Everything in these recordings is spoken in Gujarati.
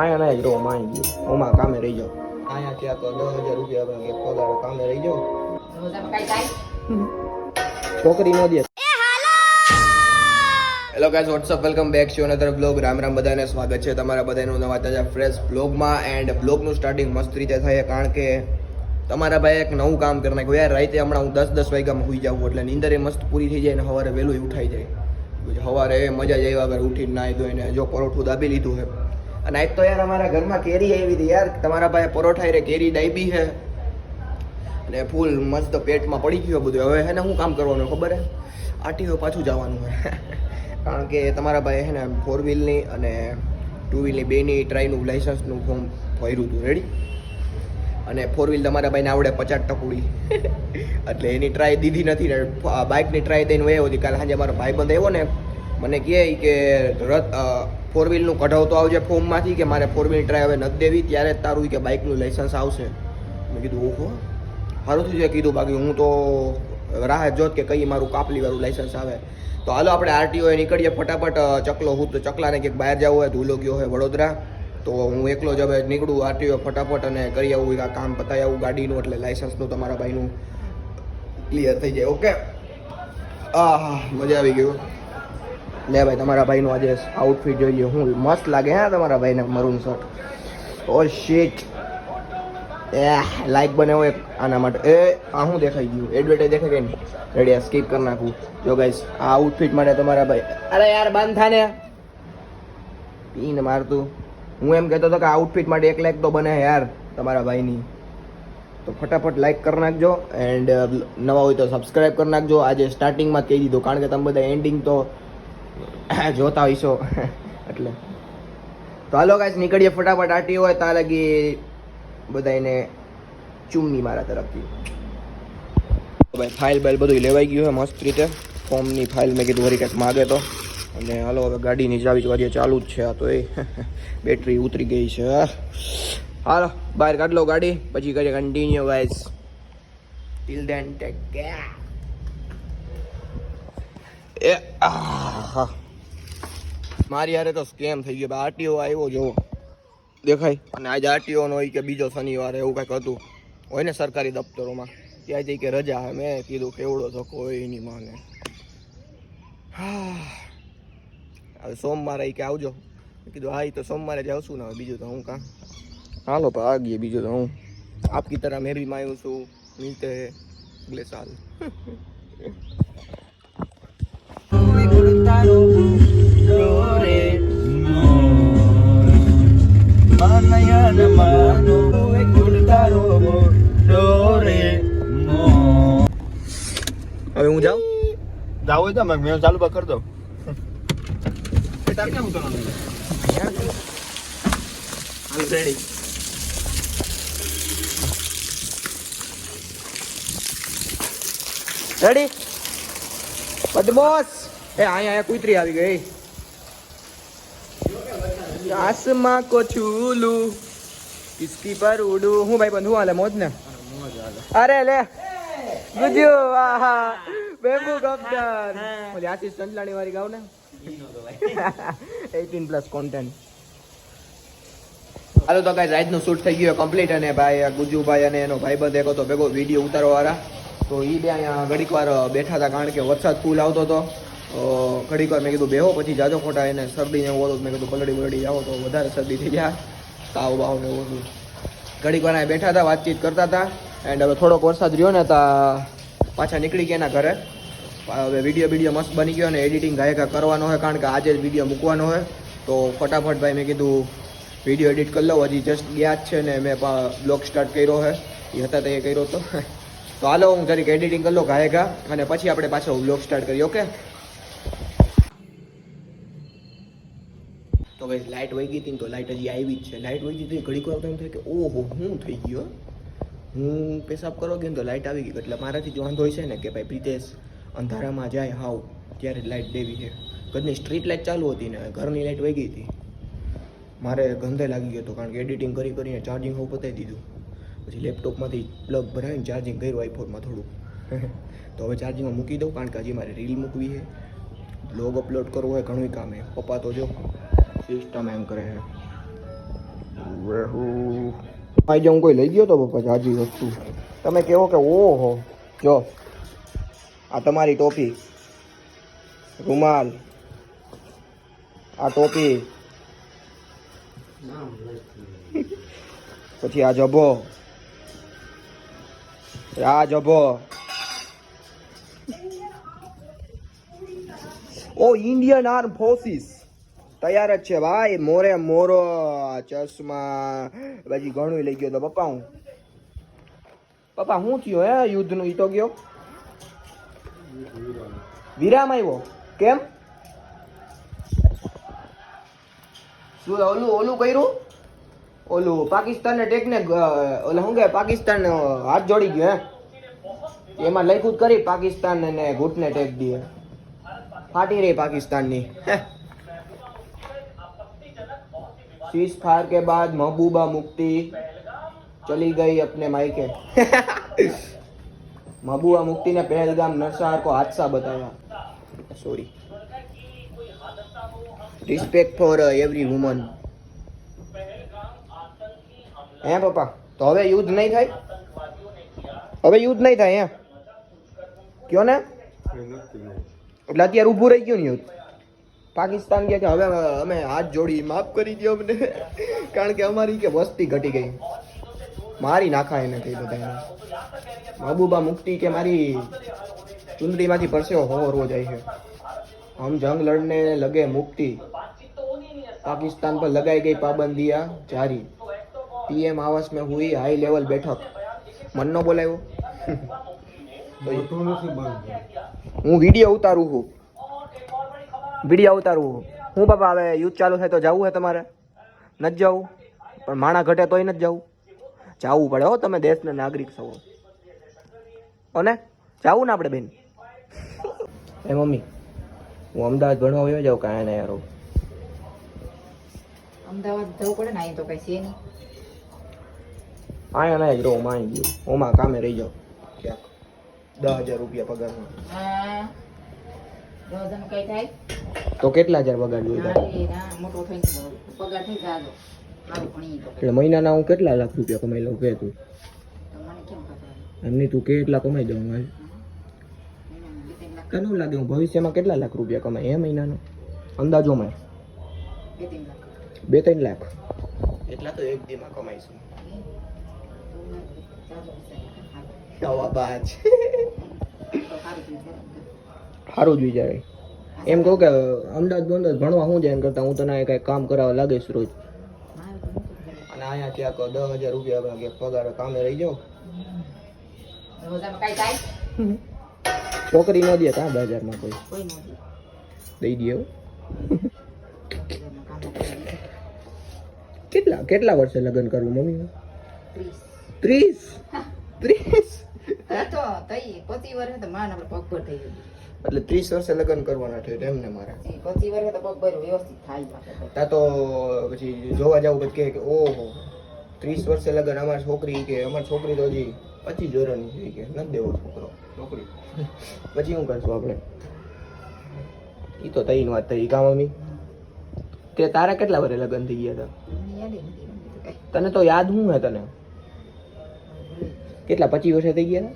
અહીંયા નહીં જો માં આવી ગયું ઓમાં કામે રહી જાઓ અહીંયા ત્યાં તો દસ હજાર રૂપિયા આપણે એક પગાર કામે રહી જાઓ છોકરી ન દે hello guys what's up welcome back to another blog Ram Ram, બધાને સ્વાગત છે તમારા બધાનું નવા તાજા ફ્રેશ બ્લોગમાં એન્ડ બ્લોગનું સ્ટાર્ટિંગ મસ્ત રીતે થાય, કારણ કે તમારા ભાઈ એક નવું કામ કરી નાખ્યું. યાર, રાતે હમણાં હું દસ દસ વાગ્યામાં સુઈ જાઉં, એટલે નીંદર એ મસ્ત પૂરી થઈ જાય અને સવારે વહેલું ઉઠાઈ જાય. સવારે મજા જ વગર ઉઠીને નાહી ધોઈને જો પરોઠું દાબી લીધું છે અને આજ તો યાર અમારા ઘરમાં કેરી આવી હતી યાર. તમારા ભાઈ પરોઠા રે કેરી ડાયબી છે. અને ફૂલ મસ્ત પેટમાં પડી ગયો બધું. હવે હે ને શું કામ કરવાનું ખબર હે? આટીઓ પાછું જવાનું હે કારણ કે તમારા ભાઈ છે ને ફોર વ્હીલની અને ટુ વ્હીલની બેની ટ્રાયનું લાઇસન્સનું ફોર્મ ભર્યું હતું. રેડી અને ફોર વ્હીલ તમારા ભાઈને આવડે પચાસ ટકુડી એટલે એની ટ્રાય દીધી નથી ને. બાઇકની ટ્રાય દઈને વયો હતી કાલે સાંજે મારો ભાઈબંધ આવ્યો ને મને કહે કે રથ ફોર વ્હીલનું કઢાવતો આવજે ફોર્મમાંથી કે મારે ફોર વ્હીલ ટ્રાય હવે નથી દેવી, ત્યારે જ તારું કે બાઇકનું લાઇસન્સ આવશે. મેં કીધું, ઓહો. સારું થયું છે, કીધું, બાકી હું તો રાહ જોત કે કઈ મારું કાપલી વાળું લાઇસન્સ આવે. તો હાલો, આપણે આરટીઓ નીકળીએ ફટાફટ ચકલો હું તો ચકલાને કંઈક બહાર જવું હોય, ધૂલો ગયો હોય વડોદરા, તો હું એકલો જ હવે નીકળું આરટીઓ ફટાફટ અને કરી આવું આ કામ પતાવી આવું ગાડીનું, એટલે લાઇસન્સનું તમારા ભાઈનું ક્લિયર થઈ જાય ઓકે આ મજા આવી ગયું લે ભાઈ, તમારા ભાઈનું આજે આઉટફિટ જોઈએ હું મસ્ત લાગે હા તમારા ભાઈને મરૂન શર્ટ ઓ શીટ એ લાઈક બનાવો એક આના માટે. એ, આ શું દેખાઈ ગયું? એડવર્ટાઈઝ દેખાય કે નહીં? રેડી આ સ્કીપ કરી નાખું. જો ગાઈસ આ આઉટફિટ માટે તમારા ભાઈ અરે યાર, બંધ થા ને. પીને મારતું. હું એમ કહેતો હતો કે આઉટફિટ માટે એક લાઈક તો બને યાર, તમારા ભાઈની. તો ફટાફટ લાઈક કરી નાખજો એન્ડ નવા હોય તો સબસ્ક્રાઈબ કરી નાખજો. આજે સ્ટાર્ટિંગમાં કહી દીધું. કારણ કે તમે બધા એન્ડિંગ તો જોતા હોઈશો. એટલે. તો હાલો ગાઈસ નીકળીએ ફટાફટ આટી હોય ત્યાં લગી બધાને ચૂમની મારા તરફથી. ભાઈ ફાઇલ બાઇલ બધું લેવાઈ ગયું છે મસ્ત રીતે. ફોર્મની ફાઇલ મેં કીધું વરી કંઈક માગે તો. અને હાલો હવે ગાડીની ચાવી હજી ચાલુ જ છે આ તો એ. બેટરી ઉતરી ગઈ છે. હાલો, બહાર કાઢ લો ગાડી, પછી કરીએ continue guys till then take care એ, આહ. મારી હારે તો સ્કેમ થઈ ગયો. આરટીઓ આવ્યો જોવો દેખાય. અને આજે આરટીઓ આરટીઓનો હોય કે બીજો શનિવાર એવું કંઈક હતું. હોય ને સરકારી દફતરોમાં. ત્યાં જઈ કે રજા હે. મેં કીધું કેવડો તો કોઈ નહીં માને. હવે સોમવારે કે આવજો. કીધું, હા એ તો સોમવારે જ આવશું ને બીજું તો હું કાં? હાલો તો આ ગયે બીજું તો હું. આપકી તરફ મેં બી માયું છું. મિલતે એટલે અગલે હોય તો મેં ચાલુ બા કરી દો રેડી રેડી બધ એ અહીંયા અહીંયા કુતરી આવી ગઈ. આસમાં કો છૂલું કિસકી પર ઉડું. હું ભાઈ બંધુ હાલે મોજ ને અરે લે. ગુજ્યો આહા. બેમ્બુ કપ્તાન ઓલી આશીષ ચંદલાણી વાળી ગાવ ને 18 પ્લસ કોન્ટેન્ટ હાલો તો ગાઈઝ આજનું શૂટ થઈ ગયું કમ્પ્લીટ અને ભાઈ આ ગુજુભાઈ અને એનો ભાઈબંધ એક હતો ભેગો વીડિયો ઉતારવાવાળા. તો એ બે અહીંયા ઘડીક વાર બેઠા હતા કારણ કે વરસાદ ફૂલ આવતો હતો. ઘડીક વાર મેં કીધું બેહો પછી જાજો ખોટા એને શરદી ને એવું હતું. મેં કીધું પલડી બલડી જાઓ તો વધારે શરદી થઈ જાય તાવ બાવ ને એવું હતું. ઘડીક વાર બેઠા હતા વાતચીત કરતા હતા. એન્ડ હવે થોડોક વરસાદ રહ્યો ને તા પાછા નીકળી ગયા એના ઘરે. હવે વીડિયો વીડિયો મસ્ત બની ગયો અને એડિટિંગ ગાયકા કરવાનો હોય, કારણ કે આજે જ વીડિયો મૂકવાનો હોય. તો ફટાફટ ભાઈ મેં કીધું, વીડિયો એડિટ કરી લઉં. હજી જસ્ટ ગયા જ છે ને મેં બ્લોગ સ્ટાર્ટ કર્યો છે એ હતા તે કર્યો હતો તો હાલો, હું જરીક એડિટિંગ કરી લઉં ગાયકા અને પછી આપણે પાછો બ્લોગ સ્ટાર્ટ કરીએ ઓકે તો ભાઈ લાઇટ વહી ગઈ હતી તો લાઇટ હજી આવી જ છે. લાઇટ વહી ગઈ હતી ઘડીક વાર એમ થાય કે, ઓહો હું થઈ ગયો હું પેશાબ કરવા ગયો તો લાઇટ આવી ગઈ. એટલે મારાથી જ વાંધો છે ને કે ભાઈ પ્રિતેશ, અંધારામાં જાય, હાવ, ત્યારે લાઇટ દેવી છે. કદની સ્ટ્રીટ લાઇટ ચાલુ હતી ને, ઘરની લાઇટ વહી ગઈ હતી. મારે ગંધે લાગી ગયો હતો, કારણ કે એડિટિંગ કરી કરીને ચાર્જિંગ હું પતાવી દીધું. પછી લેપટોપમાંથી પ્લગ ભરાવીને ચાર્જિંગ કર્યું આઈફોનમાં થોડું તો હવે ચાર્જિંગમાં મૂકી દઉં, કારણ કે હજી મારે રીલ મૂકવી છે. બ્લોગ અપલોડ કરવો હોય ઘણું કામ છે. પપ્પા તો જો સિસ્ટમ એમ કરે છે. ભાઈ જો કોઈ લઈ ગયો તો પપ્પા જાજી વસ્તુ. તમે કેવો કે ઓહો, જો, આ તમારી ટોપી. રૂમાલ. આ ટોપી. પછી આ જભો. આ જભો. ઓ, ઇન્ડિયન આર્મ ફોર્સિસ તૈયાર જ છે. ભાઈ, મોરે મોરો, ચશ્મા, પછી ઘણું લઈ ગયો તો પપ્પા હું? પપ્પા શું થયો, હે, યુદ્ધનું? ઈ તો ગયો. વિરામ આવ્યો કેમ? શું, ઓલું ઓલું કર્યું? ઓલું પાકિસ્તાનને ટેકને ઓલા શું કે પાકિસ્તાન હાથ જોડી ગયો, હે? એમાં લઈ લયકૂદ કરી પાકિસ્તાન ને ઘૂંટને ટેક દે. ફાટી રહી પાકિસ્તાનની शीश फायर के बाद महबूबा मुफ्ती चली गई अपने मायके महबूबा मुफ्ती ने पहलगाम नरसंहार को हादसा बताया sorry respect for every woman હે પપ્પા તો હવે યુદ્ધ નહીં થાય હવે યુદ્ધ નહીં થાય હે કયો ને એટલે અત્યારે ઊભું રહી ગયું ને યુદ્ધ પાકિસ્તાન કે હવે અમે હાથ જોડી માફ કરી દો અમને. કારણ કે અમારી કે વસ્તી ઘટી ગઈ. મારી નાખા એને થઈ બધા મહબૂબા મુક્તિ કે મારી ચુંદડીમાંથી પરસેવો હોવો રોજ આવી છે. હમ જંગ લડને લગે મુક્તિ પાકિસ્તાન પર લગાઈ ગઈ પાબંદીયા જારી. પીએમ આવાસ મેં હુઈ હાઈ લેવલ બેઠક. મનનો બોલાવ્યો હું વીડિયો ઉતારું છું. વીડિયો ઉતારવું હું બાપા હવે યુદ્ધ ચાલુ થાય તો જવું હે તમારે? નથી જવું. પણ માણા ઘટે તોય નથી જવું. જવું પડે હો તમે દેશના નાગરિક છો. ઓને જવું ને આપણે બેન. એ મમ્મી હું અમદાવાદ ભણવા આવ્યો જાઉં કાંઈ ના યાર અમદાવાદ જવું પડે ને અહીં તો કઈ છે નહીં. અહીંયા ના જ રહું માં આવી ગયો. ઓમાં કામે રહી જાઉં. ક્યાંક દસ હજાર રૂપિયા પગારમાં. હા કઈ થાય? તો કેટલા હજાર પગાર ના, મોટો પગાર થઈ જાજો મારું એટલે મહિનાના હું કેટલા લાખ રૂપિયા કમાઈ લઉં કે તું? તો મને એમની તું કેટલા કમાઈ દઉં હાલ કેનું બે ત્રણ લાગે હું ભવિષ્યમાં કેટલા લાખ રૂપિયા કમાય એ મહિનાનો? અંદાજોમાં? બે ત્રણ લાખ. બે ત્રણ લાખ? એટલા તો એક દીમાં કમાઈશું બાજ તો સારું જ વિચારે. એમ કહું કે અમદાવાદ અમદાવાદ ભણવા હું જાય એમ કરતા હું તને કંઈક કામ કરાવવા લાગીશ રોજ. તો. અને અહીંયા ત્યાં દસ હજાર રૂપિયા કે પગાર કામે રહી થાય છોકરી ન દે ત્યાં બજારમાં કોઈ? દઈ દે. કેટલા કેટલા વર્ષે લગ્ન કરવું મમ્મી ત્રીસ. ત્રીસ? તો તઈ પતિ વર્ષે તો માન આપણે પગભર થઈ ગયું. એટલે ત્રીસ વર્ષે લગ્ન કરવાના થયું એમને મારા. એ પચી વર્ષે તો પગ ભર વ્યવસ્થિત થાય ત્યાં તો પછી જોવા જાવ પછી કહે કે ઓહો ત્રીસ વર્ષે લગ્ન અમારી છોકરી કે અમારી છોકરી તો હજી પચીસ વર્ષની છે કે નથી દેવો છોકરો. છોકરી. પછી શું કરશું આપણે? એ તો તઈની વાત થઈ કા મમ્મી? તે તારા કેટલા વર્ષે લગ્ન થઈ ગયા હતા? તો. તને તો યાદ હું હે તને? કેટલા પચીસ વર્ષે થઈ ગયા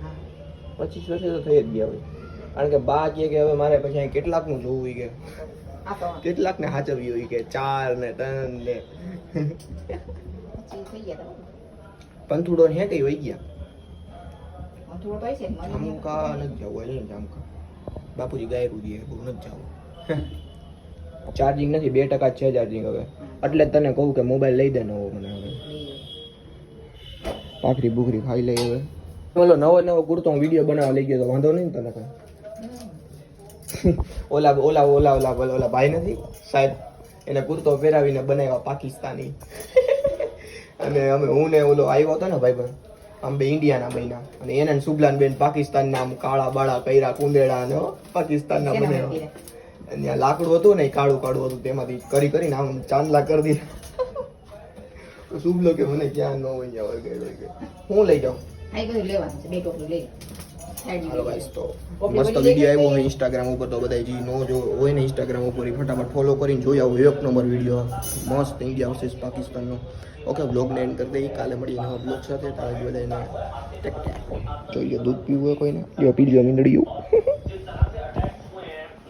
હા. પચીસ વર્ષે તો થઈ જ ગયા હોય. કારણ કે બા કે હવે મારે પછી અહીં કેટલાકનું જોવું હોય કે. કેટલાકને સાચવ્યું હોય કે ચાર ને ત્રણ ને. પંથુડો ને કઈ વહી ગયા. જામકા નથી જવું એટલે જામકા. બાપુજી ગાયરું દે બહુ નથી જવું. ચાર્જિંગ નથી બે ટકા છે ચાર્જિંગ હવે. એટલે જ તને કહું કે મોબાઈલ લઈ દે નવો મને હવે. પાખરી બુખરી ખાઈ લઈ હવે. બોલો નવો નવો કુર્તો હું વીડિયો બનાવવા લઈ ગયો તો વાંધો નહીં તને કઈ? ઓલા ઓલા ઓલા ઓલા ઓલા ભાઈ નથી? સાહેબ એને કુર્તો પહેરાવીને બનાવ્યા પાકિસ્તાની. અને અમે હું ને ઓલો આવ્યો હતો ને ભાઈ આમ બે ઇન્ડિયાના બન્યા. અને એને સુબલાન બેન પાકિસ્તાનના આમ કાળા બાળા કર્યા કુંદેડા અને પાકિસ્તાનના બને અને ત્યાં લાકડું હતું ને કાળું કાળું હતું તેમાંથી કરી કરીને આમ ચાંદલા કરી દીધા. શુભલો કે મને ક્યાં ન હોય જાવ હું લઈ જાઉં. આ લેવાનું છે બે ટોપલું લઈ હાલો ગાઈસ તો મસ્ત વીડિયો આવ્યો હોય ઇન્સ્ટાગ્રામ ઉપર તો બધા જે નો જો હોય ને ઇન્સ્ટાગ્રામ ઉપર એ ફટાફટ ફોલો કરીને જોઈ આવો એક નંબર વીડિયો મસ્ત ઇન્ડિયા વર્સિસ પાકિસ્તાનનો. ઓકે બ્લોગને એન્ડ કરી દઈએ. કાલે મળીએ નવા બ્લોગ સાથે. તારા બધાને ટેક ટેક જોઈએ દૂધ પીવું હોય કોઈને? જો પી લ્યો મીંદડીયું